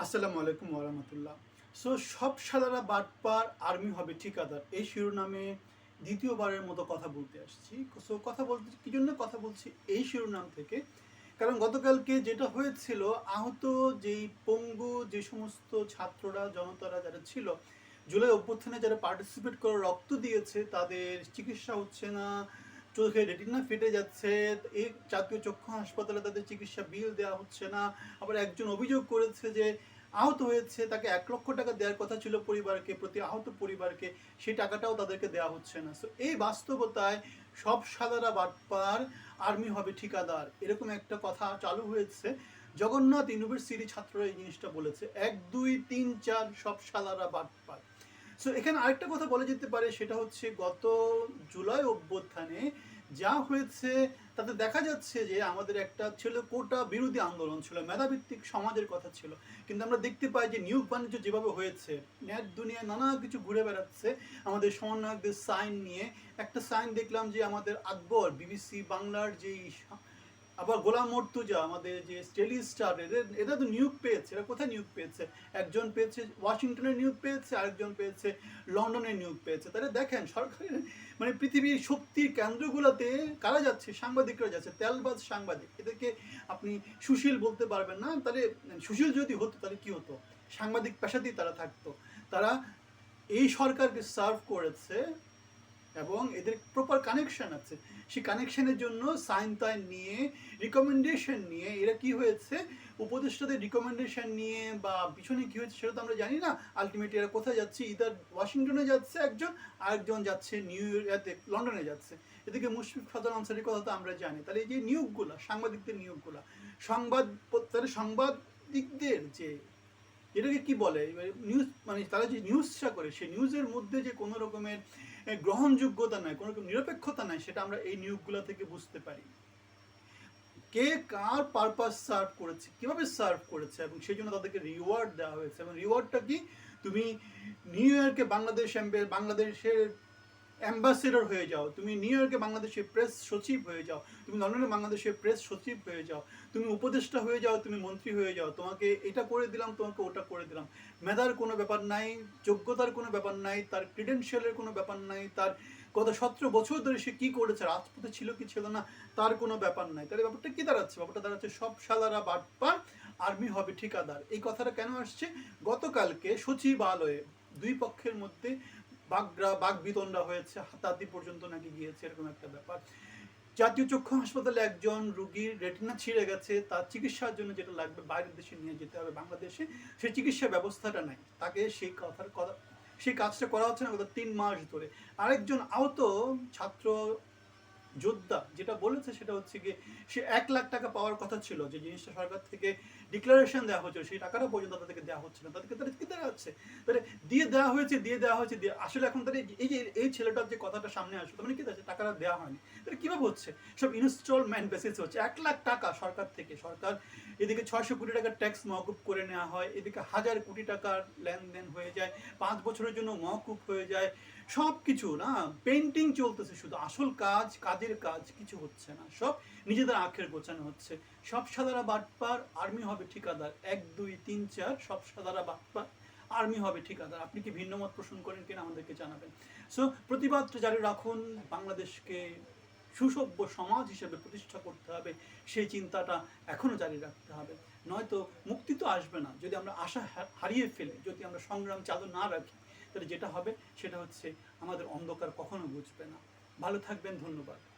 আসসালামু আলাইকুম ওরহামতুল্লাহ সো সব সাদারা বাটপার আর্মি হবে ঠিকাদার এই শিরোনামে দ্বিতীয়বারের মতো কথা বলতে আসছি। সো কথা বলতে, কি জন্য কথা বলছি? এই শিরোনাম থেকে। কারণ গতকালকে যেটা হয়েছিল, আহত যেই পঙ্গু, যে সমস্ত ছাত্ররা, জনতারা যারা ছিল, জুলাই অভ্যুত্থানে যারা পার্টিসিপেট করে, রক্ত দিয়েছে, তাদের চিকিৎসা হচ্ছে না। চোখে রেটিনা ফেটে যাচ্ছে, এই জাতীয় চক্ষু হাসপাতালে তাদের চিকিৎসা বিল দেওয়া হচ্ছে না। আবার একজন অভিযোগ করেছে যে আহত হয়েছে, তাকে এক লক্ষ টাকা দেওয়ার কথা ছিল পরিবারকে প্রতি আহত পরিবারকে, সেই টাকাটাও তাদেরকে দেওয়া হচ্ছে না। সো এই বাস্তবতায় সব সাদারা বাটপার আর্মি হবে ঠিকাদার, এরকম একটা কথা চালু হয়েছে। জগন্নাথ ইউনিভার্সিটি ছাত্ররা এই জিনিসটা বলেছে। এক, দুই, তিন, চার সব সাদারা বাটপার। সো এখানে আরেকটা কথা বলা যেতে পারে, সেটা হচ্ছে গত জুলাই অভ্যুত্থানে যা হয়েছে, তাতে দেখা যাচ্ছে যে আমাদের একটা ছিল কোটা বিরোধী আন্দোলন ছিল, মেধাভিত্তিক সমাজের কথা ছিল। কিন্তু আমরা দেখতে পাই যে নিয়োগ বাণিজ্য যেভাবে হয়েছে নেট দুনিয়ায় নানা কিছু ঘুরে বেড়াচ্ছে। আমাদের সমন্বয়কদের সাইন নিয়ে একটা সাইন দেখলাম যে আমাদের আকবর বিবিসি বাংলার যেই আবার গোলাম মর্তুজা, আমাদের যে স্টেলি স্টার, এদের এরা তো নিয়োগ পেয়েছে। এরা কোথায় নিয়োগ পেয়েছে? একজন পেয়েছে ওয়াশিংটনে নিয়োগ পেয়েছে, আরেকজন পেয়েছে লন্ডনে নিয়োগ পেয়েছে। তাহলে দেখেন সরকারের মানে পৃথিবীর শক্তির কেন্দ্রগুলোতে কারা যাচ্ছে? সাংবাদিকরা যাচ্ছে। তেলবাজ সাংবাদিক। এদেরকে আপনি সুশীল বলতে পারবেন না। তাহলে সুশীল যদি হতো, তাহলে কি হতো? সাংবাদিক পেশাতেই তারা থাকতো। তারা এই সরকারকে সার্ভ করেছে এবং এদের প্রপার কানেকশন আছে। সেই কানেকশনের জন্য সাইন তাইন নিয়ে রিকমেন্ডেশন নিয়ে এরা কি হয়েছে? উপদেষ্টাদের রিকমেন্ডেশন নিয়ে বা পিছনে কি হয়েছে সেটা তো আমরা জানি না। আলটিমেটলি এরা কোথায় যাচ্ছে? ইদার ওয়াশিংটনে যাচ্ছে একজন, আরেকজন যাচ্ছে নিউ ইয়র্কে লন্ডনে যাচ্ছে। এদিকে মুশফিক ফাদার আনসারের কথা তো আমরা জানি। তাহলে এই যে নিয়োগগুলা, সাংবাদিকদের নিয়োগগুলা, সংবাদ তাহলে সাংবাদিকদের যে, এটাকে কি বলে? নিউজ মানে তারা যে নিউজটা করে, সেই নিউজের মধ্যে যে কোনো রকমের গ্রহণযোগ্যতা নাই, কোনো নিরপেক্ষতা নাই, সেটা আমরা এই নিয়োগগুলো থেকে বুঝতে পারি। কে কার পারপাস সার্ভ করেছে, কীভাবে সার্ভ করেছে, এবং সেই জন্য তাদেরকে রিওয়ার্ড দেওয়া হয়েছে। এবং রিওয়ার্ডটা কি? তুমি নিউ ইয়র্কে বাংলাদেশ বাংলাদেশের অ্যাম্বাসেডর হয়ে যাও। তুমি নিউ ইয়র্কে বাংলাদেশের প্রেস সচিব হয়ে যাও। তুমি লন্ডনে বাংলাদেশের প্রেস সচিব হয়ে যাও। তুমি উপদেষ্টা হয়ে যাও, তুমি মন্ত্রী হয়ে যাও। তোমাকে এটা করে দিলাম, তোমাকে ওটা করে দিলাম। মেধার কোনো ব্যাপার নাই, যোগ্যতার কোনো ব্যাপার নাই, তার ক্রিডেন্সিয়ালের কোনো ব্যাপার নাই, তার গত সতেরো বছর ধরে সে কী করেছে, রাজপথে ছিল কি ছিল না, তার কোনো ব্যাপার নাই। তাহলে ব্যাপারটা কী দাঁড়াচ্ছে? ব্যাপারটা দাঁড়াচ্ছে সব সালারা বাটপার আর্মি হবে ঠিকাদার। এই কথাটা কেন আসছে? গতকালকে সচিবালয়ে দুই পক্ষের মধ্যে বাগরা বাঘ বিতণ্ডা হয়েছে, হাতাহাতি পর্যন্ত নাকি গিয়েছে, এরকম একটা ব্যাপার। জাতীয় চক্ষু হাসপাতালে একজন রুগীর রেটিনা ছিঁড়ে গেছে, তার চিকিৎসার জন্য যেটা লাগবে বাইরের দেশে নিয়ে যেতে হবে, বাংলাদেশে সেই চিকিৎসা ব্যবস্থাটা নাই। তাকে সেই কথার কথা, সেই কাজটা করা হচ্ছে না তিন মাস ধরে। আরেকজন আহত ছাত্র যোদ্ধা যেটা বলেছে সেটা হচ্ছে গিয়ে সে এক লাখ টাকা পাওয়ার কথা ছিল যে জিনিসটা সরকার থেকে ডিক্লারেশন দেওয়া হচ্ছিল সেই টাকাটা পর্যন্ত তাদেরকে দেওয়া হচ্ছে না, তাদেরকে তাদের কি দেওয়া হচ্ছে। তাহলে দিয়ে দেওয়া হয়েছে, দিয়ে দেওয়া হয়েছে, দিয়ে আসলে এখন তাদের এই যে, এই ছেলেটার যে কথাটা সামনে তার মানে কি? আছে টাকাটা দেওয়া হয়নি। তাহলে কীভাবে হচ্ছে? সব ইনস্টলমেন্ট বেসিস হচ্ছে। এক লাখ টাকা সরকার থেকে, সরকার এদিকে ছয়শো কোটি টাকার ট্যাক্স মহকুব করে নেওয়া হয়, এদিকে হাজার কোটি টাকার লেনদেন হয়ে যায়, পাঁচ বছরের জন্য মহকুব হয়ে যায় সব কিছু না পেন্টিং চলতেছে শুধু, আসল কাজ, কাজের কাজ, কিছু হচ্ছে না, সব নিজেদের আখের গোছানো হচ্ছে। সব সাদারা বাটপার আর্মি হবে ঠিকাদার, এক, দুই, তিন, চার, সব সাদারা বাটপার আর্মি হবে ঠিকাদার। আপনি কি ভিন্ন মত পোষণ করেন কিনা আমাদেরকে জানাবেন। সো প্রতিবাদটা জারি রাখুন বাংলাদেশকে সুসভ্য সমাজ হিসেবে প্রতিষ্ঠা করতে হবে, সেই চিন্তাটা এখনও জারি রাখতে হবে। নয়তো মুক্তি তো আসবে না। যদি আমরা আশা হারিয়ে ফেলে, যদি আমরা সংগ্রাম চালু না রাখি, তাহলে যেটা হবে সেটা হচ্ছে আমাদের অন্ধকার কখনো বুঝবে না। ভালো থাকবেন, ধন্যবাদ।